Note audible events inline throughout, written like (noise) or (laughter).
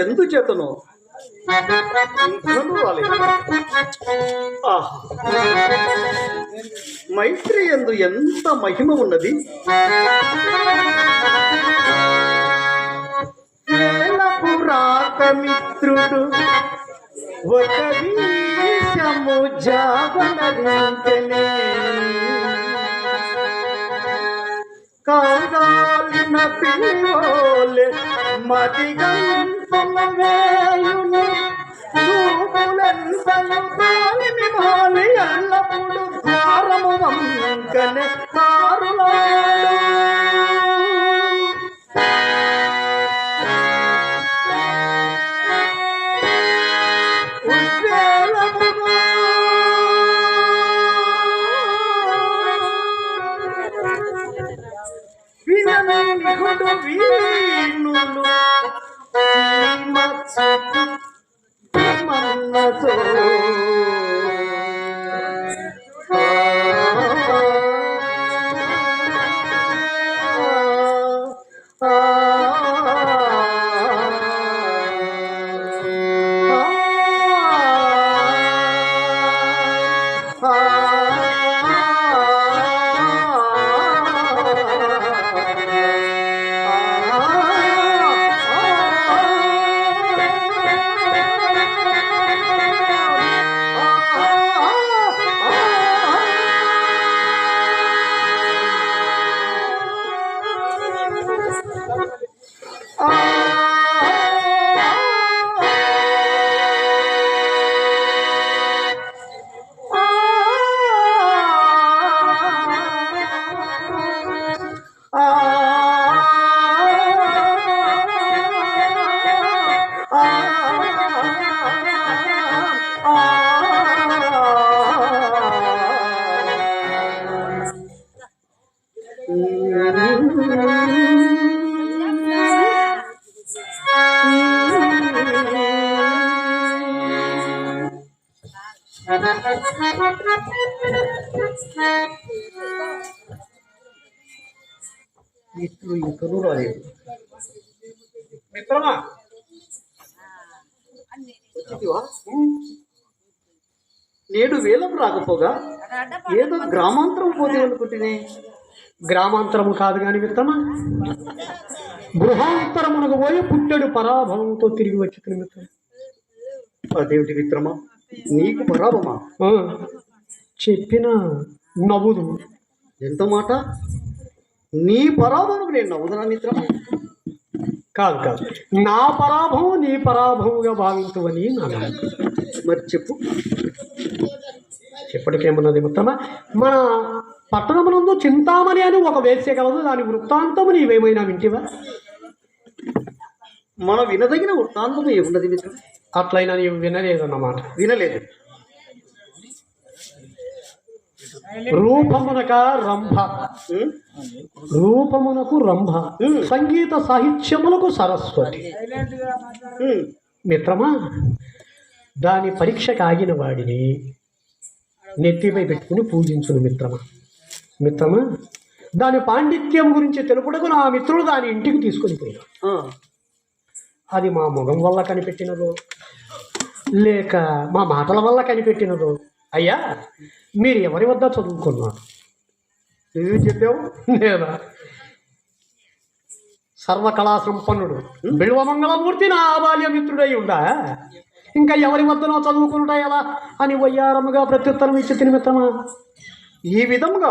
శంకరుడు ఎందు చేతను మైత్రి ఎందు ఎంత మహిమ ఉన్నది? మిత్రుడు ఒక వీసము జాగరించనే కాగాలిన పిల్లోలే మదిగా వేయును చూపులెంతలు కాలిమి మాలి ఎల్లప్పుడు ద్వారము వంకనే కారులాడు వచ్చితివా? నేడు వేలం రాకపోగా? ఏదో గ్రామాంతరం పోతే అనుకుంటునే. గ్రామాంతరము కాదు కాని మిత్రమా? గృహాంతరమునకు పోయి పుట్టెడు పరాభవంతో తిరిగి వచ్చి మిత్రం అదేమిటి మిత్రమా? నీకు పరాభమా చెప్పిన నవ్వుదు ఎంత మాట? నీ పరాభవం నేను నవ్వుదనా మిత్రమా కాదు కాదు. నా పరాభవం నీ పరాభవంగా భావించవని నా మరి చెప్పు. ఇప్పటికేమన్నది మిత్రమా మన పట్టణమునందు చింతామణి అని ఒక వేశ్య కలదు. దాని వృత్తాంతము నీవేమైనా వింటివా? మన వినదగిన వృత్తాంతం ఏమున్నది మిత్రం? అట్లయినా నీవు వినలేదన్నమాట. వినలేదు. రూపమునక రంభ? రూపమునకు రంభ. సంగీత సాహిత్యములకు సరస్వతి. మిత్రమా దాని పరీక్షకు ఆగిన వాడిని నెత్తిపై పెట్టుకుని పూజించును మిత్రమా. మిత్రమా దాని పాండిత్యం గురించి తెలుపుటకు నా మిత్రుడు దాని ఇంటికి తీసుకొని పోయాడు. అది మా ముఖం వల్ల కనిపెట్టినదో లేక మా మాటల వల్ల కనిపెట్టినదో అయ్యా మీరు ఎవరి వద్ద చదువుకున్నారు? నువ్వేం చెప్పావు? లేదా సర్వకళా సంపన్నుడు బిల్వమంగళమూర్తి నా బాల్య మిత్రుడై ఉండా? ఇంకా ఎవరి వద్దనో చదువుకునుట ఎలా? అని వయ్యారముగా ప్రత్యుత్తరం ఇచ్చి తిని మిత్రమా ఈ విధముగా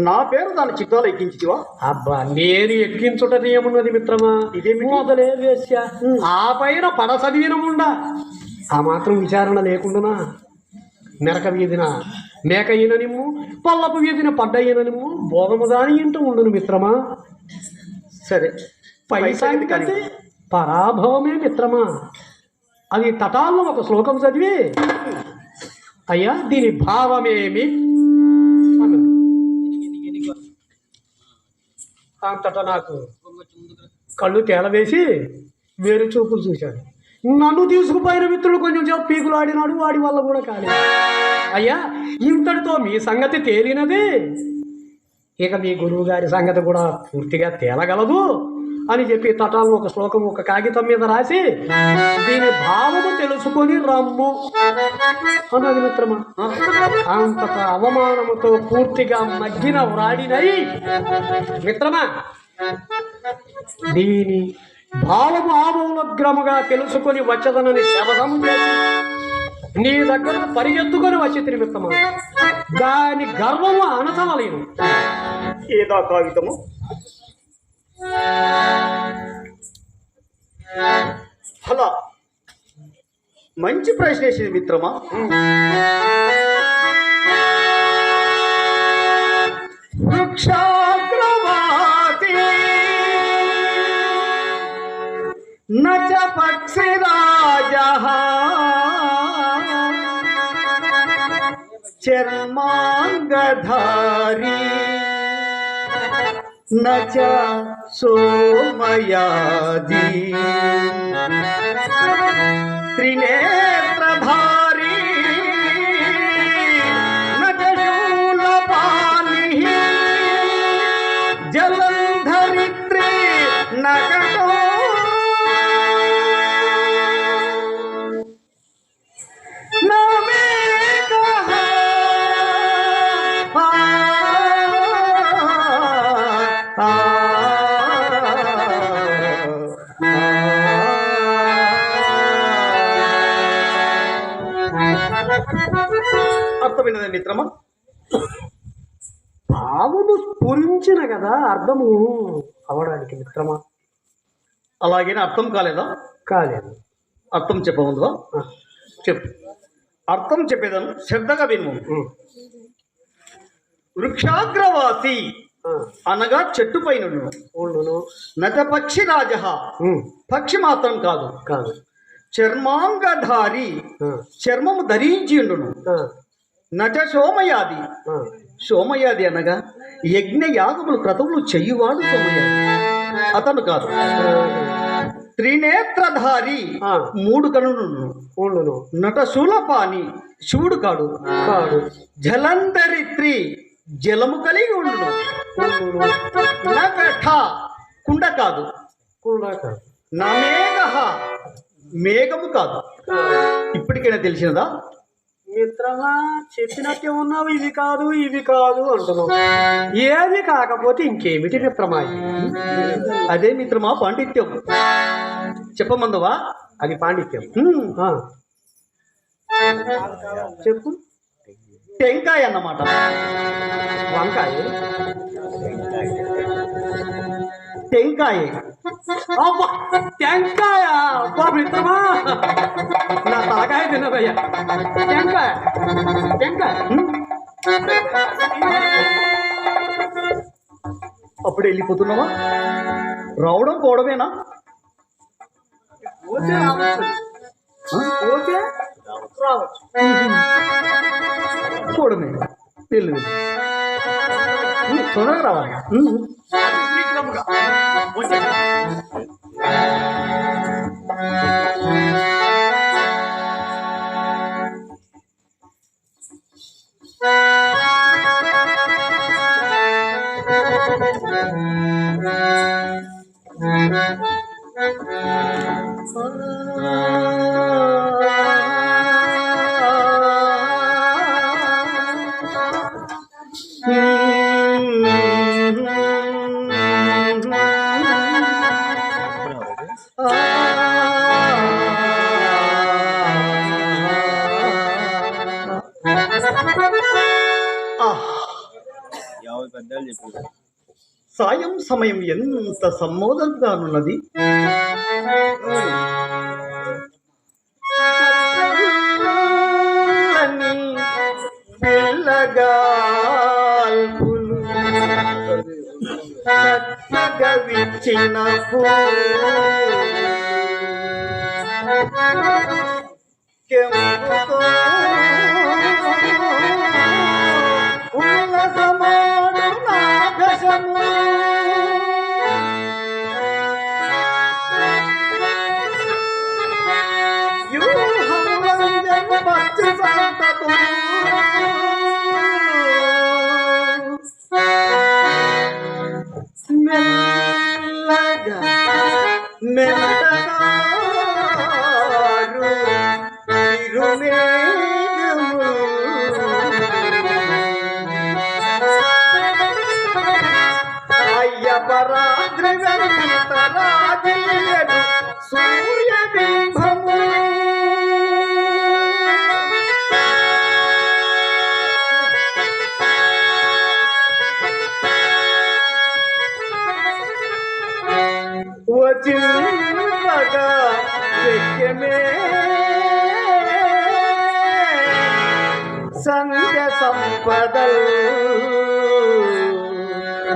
నా పేరు దాని చిత్తాలు ఎక్కించివా అబ్బా నేను ఎక్కించుట ఏమున్నది మిత్రమా? ఇదేమిటి? మొదలే వేశ్య. ఆ పైన పడ చదివినముండా ఆ మాత్రం విచారణ లేకుండానా? మెరక వీధిన? మేక ఈననిమ్ము పల్లపు వీధిన పడ్డ ఈననిమ్ము భోగము దాని ఇంట ఉండును మిత్రమా? సరే పై పై సంగతి సంగతి కంటే పరాభవమే మిత్రమా? అది తటాల్లో ఒక శ్లోకం చదివి అయ్యా దీని భావమేమి. అంతటా నాకు కళ్ళు తేలవేసి వేరు చూపులు చూశాను. నన్ను తీసుకుపోయిన మిత్రుడు కొంచెం పీకులు ఆడినాడు వాడి వల్ల కూడా కాలేదు అయ్యా ఇంతటితో మీ సంగతి తేలినది. ఇక మీ గురువు గారి సంగతి కూడా పూర్తిగా తేలగలదు అని చెప్పి తటాలను ఒక శ్లోకం ఒక కాగితం మీద రాసి దీని భావము తెలుసుకొని రమ్ము. అన్నది మిత్రమా అంతట అవమానముతో పూర్తిగా మగ్గిన వ్రాడినై మిత్రమా దీని భావము ఆమూలగ్రముగా తెలుసుకొని వచ్చదనని శబదము చేసి నీ దగ్గర పరిగెత్తుకొని వచ్చి తిరిమిత్తమా. దాని గర్వము అనచవలేను ఏదా కాగితము అలా మంచి ప్రశ్న వేసింది మిత్రమా? వృక్షాగ్రవాతి न चपट से चरमांगधारी। न च सोमयादी त्रिनेत्र అర్థము అవడానికి మిత్రమా అలాగే అర్థం కాలేదా? కాలేదు. అర్థం చెప్పముందువా? ఆ, చెప్పు. అర్థం చెప్పేదాను. శ్రద్ధగా విను వృక్షాగ్రవాసి అనగా చెట్టుపై నుండు ఉండును. నచ పక్షి రాజ పక్షి మాత్రం కాదు. కాదు. చర్మాంగధారి చర్మము ధరించి నచ సోమయాది సోమయాది అనగా యజ్ఞ యాగములు క్రతువులు చెయ్యువాడు సోమయాది. అతను కాదు. త్రినేత్రధారి మూడు కనులు నట శూలపాని శివుడు కాడు. కాదు జలంధరిత్రి జలము కలిగి నకఠ కుండ కాదు. కూడా కాదు. నమేఘ మేఘము కాదు. ఇప్పటికైనా తెలిసినదా? మిత్రమా చెప్పినట్టే ఉన్నావు ఇవి కాదు ఇవి కాదు అంటున్నావు. ఏది కాకపోతే ఇంకేమిటి మిత్రమా? అదే మిత్రమా పాండిత్యం. చెప్పమందవా? అది పాండిత్యం. చెప్పు. టెంకాయ అన్నమాట. వంకాయ. టెంకాయ. అబ్బా టెంకాయ అబ్బా మిత్రమా నా తలకాయ తిన్నదయ్యా టెంకాయ టెంకాయ? అప్పుడు వెళ్ళిపోతున్నావా రావడం పోవడమేనా? ఓకే ఓకే రావచ్చు. పోవడమే. వెళ్ళు తొందరగా రావాలి. సమయం ఎంత సమ్మోదంగానున్నది? చల్లని పిల్లగాల్పులు చక్కగా విచ్చిన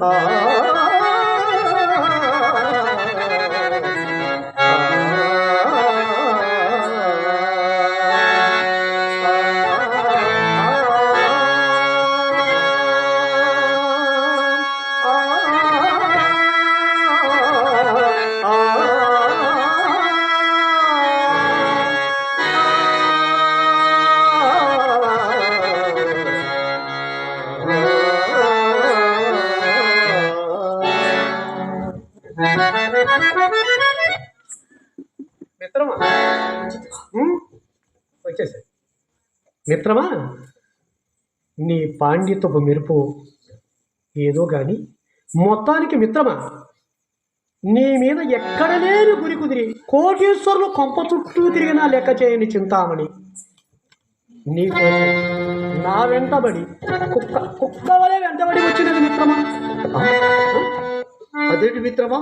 ఆ (laughs) మిత్రమా నీ పాండిత్యపు మెరుపు ఏదో కానీ మొత్తానికి మిత్రమా? నీ మీద ఎక్కడ లేని గురి కుదిరి కోటేశ్వరులు కొంప చుట్టూ తిరిగినా లెక్క చేయని చింతామణి. నీ నా వెంటబడి కుక్క కుక్క వలె వెంటబడి వచ్చినది మిత్రమా? అదేంటి మిత్రమా?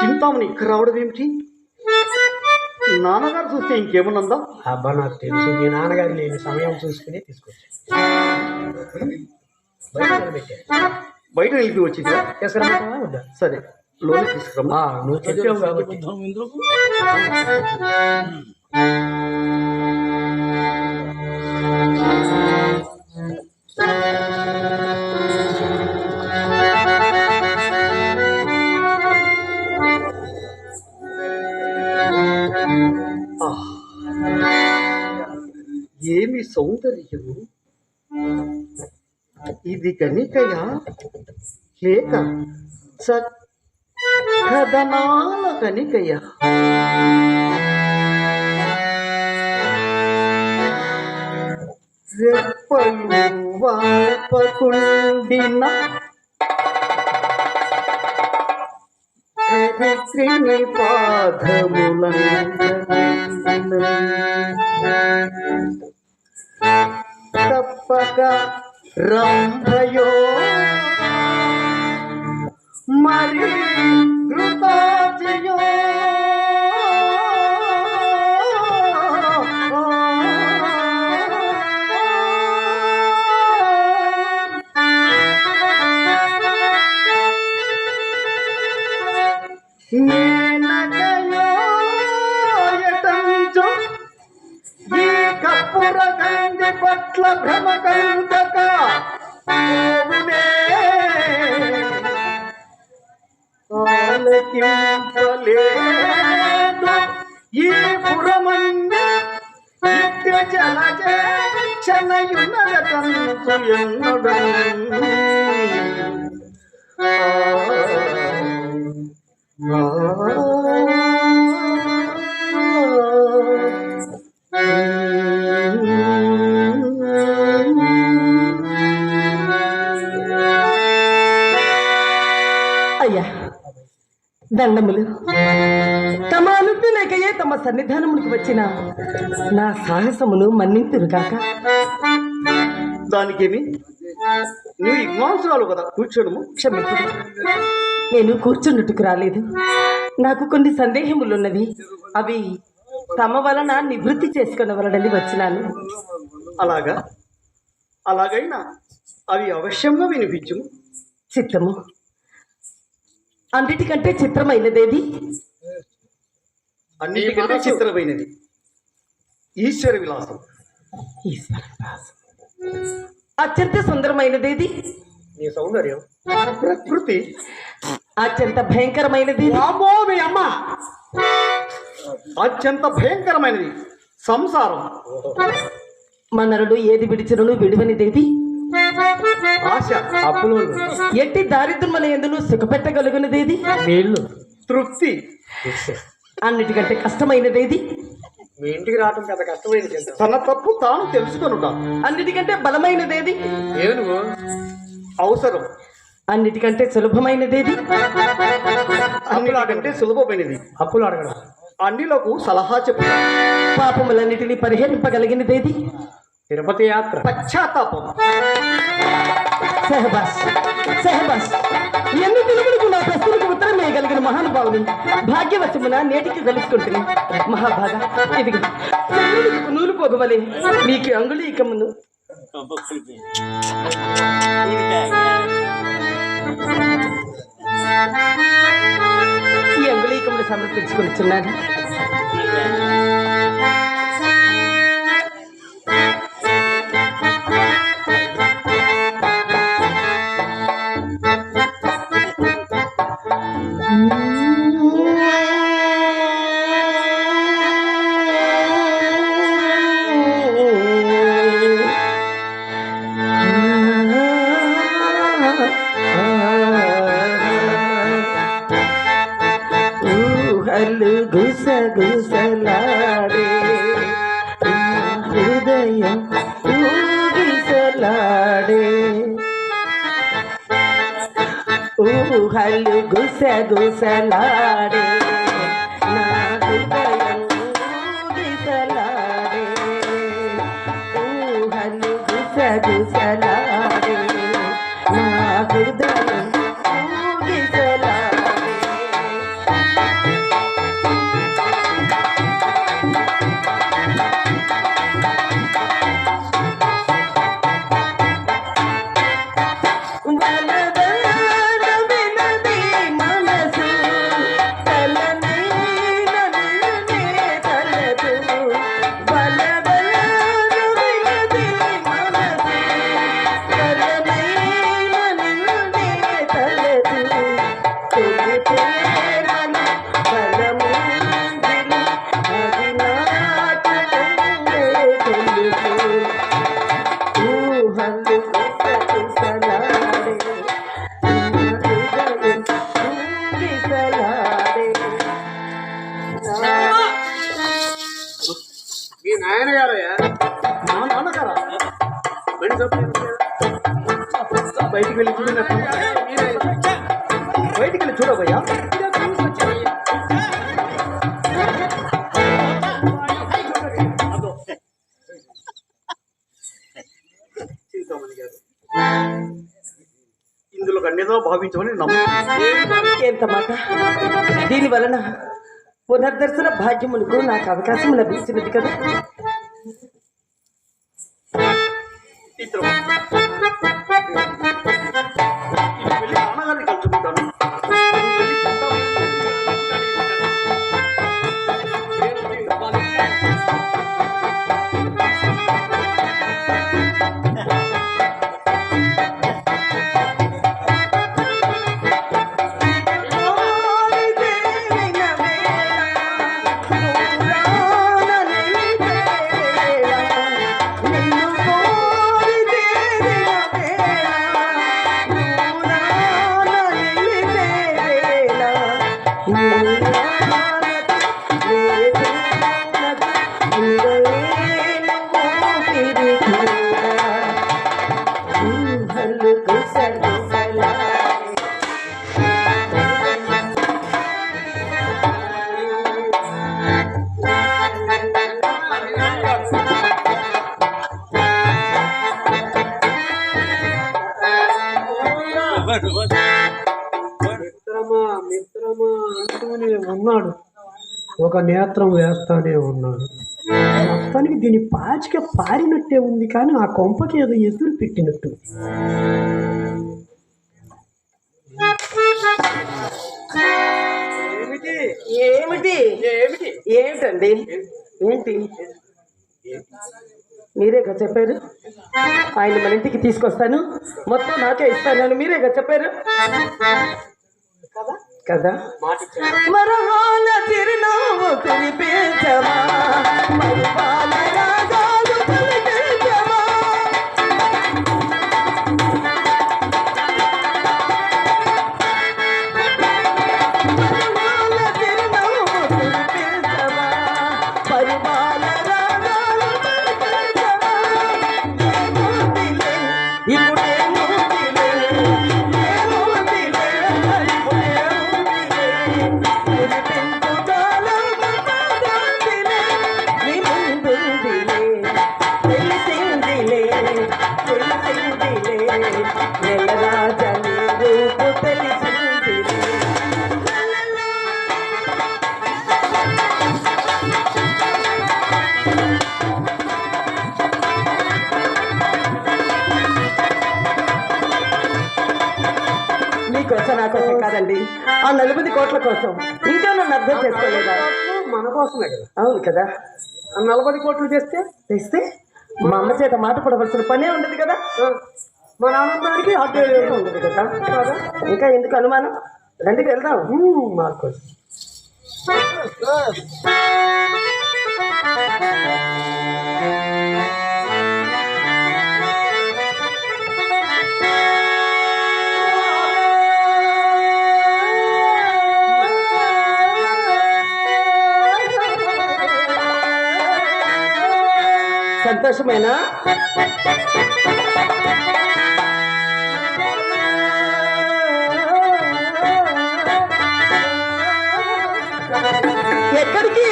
చింతామణి ఇక్కడ రావడం ఏమిటి? నాన్నగారు చూస్తే ఇంకేమన్నందా? అబ్బా నాకు తెలుసు. మీ నాన్నగారు లేని సమయం చూసుకుని తీసుకొచ్చి బయట నిలిపి వచ్చిందా? తీసుకురమ్మంటావా వద్దా? సరే లోన్ తీసుకురమ్మా ఆ, నువ్వు చెప్పావు కాబట్టి. సౌందర్యము ఇది కనికయా లేక చక్కదనాల కనికయా రెప్పలు వాపకుండిన త్రిని пока равною. Мари, грудь ее, గంధి పట్ల భ్రమ కలుగక పోవునే. ఈ పురమంది నిత్య జలజ క్షణయునగతంచు ఎన్నుడను దండములు. తమ అనుజ్ఞ లేకయే తమ సన్నిధానమునికి వచ్చిన నా సాహసమును మన్నింతురుగాక దానికేమి? నువ్వు విద్వాంసురాలు కదా కూర్చోడము క్షమించుడు నేను కూర్చున్నట్టుకు రాలేదు. నాకు కొన్ని సందేహములున్నవి. అవి తమ వలన నివృత్తి చేసుకునవలనని వచ్చినాను. అలాగా? అలాగైనా అవి అవశ్యంగా వినిపించుము. చిత్తము అన్నిటికంటే చిత్రమైనదేది? అన్నిటికంటే చిత్రమైనది. ఈశ్వర విలాసం. ఈశ్వర అత్యంత సుందరమైనదేది? నీ సౌందర్యం. ప్రకృతి. అత్యంత భయంకరమైనది? అమ్మ. అత్యంత భయంకరమైనది. సంసారం. మనరుడు ఏది విడిచినను విడివనిదేది? అప్పులు ఎట్టి దారిద్రముల ఎందును సుఖపెట్టగలుగునదేది? వీళ్ళు తృప్తి. అన్నిటికంటే కష్టమైనదేది? మీ ఇంటికి రావటం పెద్ద కష్టమైంది కదా తన తప్పు తాను తెలుసుకొనుట. అన్నిటికంటే బలమైనదేది? నువ్వు? అవసరం. అన్నిటికంటే సులభమైనదేది? అన్నిటికంటే సులభమైనది. అప్పులు అడగడం. అన్నిలకు సలహా చెప్పు. పాపములన్నిటినీ పరిహరింపగలిగినదేది? తిరుపతి యాత్ర. పశ్చాత్తాపం. సెహబాస్ సెహబాస్ ఎన్ని తెలుగులకు నా ప్రశ్నలకు ఉత్తరం వేయగలిగిన మహానుభావుని భాగ్యవశమున నేటికి కలుసుకుంటుంది మహాభాగ ఇదిగో చంద్రుడికి నూలు పోగవలే నీకు అంగుళీకమును. ఈ అంగుళీకమును సమర్పించుకొనిచున్నాను. గుసగుసలాడే నా హృదయం ఊగిసలాడే ఊహలు గుసగుసలాడే పునర్దర్శన భాగ్యములకు నాకు అవకాశం లభిస్తున్నది కదా. ఒక నేత్రం వేస్తానే ఉన్నాడు. మొత్తానికి దీని పాచిక పారినట్టే ఉంది కానీ ఆ కొంపకి ఏదో ఎదురు పెట్టినట్టు. ఏమిటి? ఏమిటి? ఏమిటి? ఏమిటండి? ఏంటి? మీరేగా చెప్పారు? ఆయన మన ఇంటికి తీసుకొస్తాను. మొత్తం నాకే ఇస్తానని మీరేగా చెప్పారు? కదా? కదా ఇచ్చాడు. మరహాల చిరునవ్వు కురిపించమా ఆ నలుబది కోట్ల కోసం ఇంకా నన్ను అర్థం చేసుకోలేదా? మన కోసమే కదా. అవును కదా. ఆ నలభై కోట్లు చేస్తే తెస్తే? మా అమ్మ చేత మాట పడవలసిన పనే ఉండదు కదా. మన ఆనందానికి అడ్డు ఉండదు కదా. ఇంకా ఎందుకు అనుమానం? రండి వెళ్దాం. మార్కోస్. సంతోషమైన? ఎక్కడికి?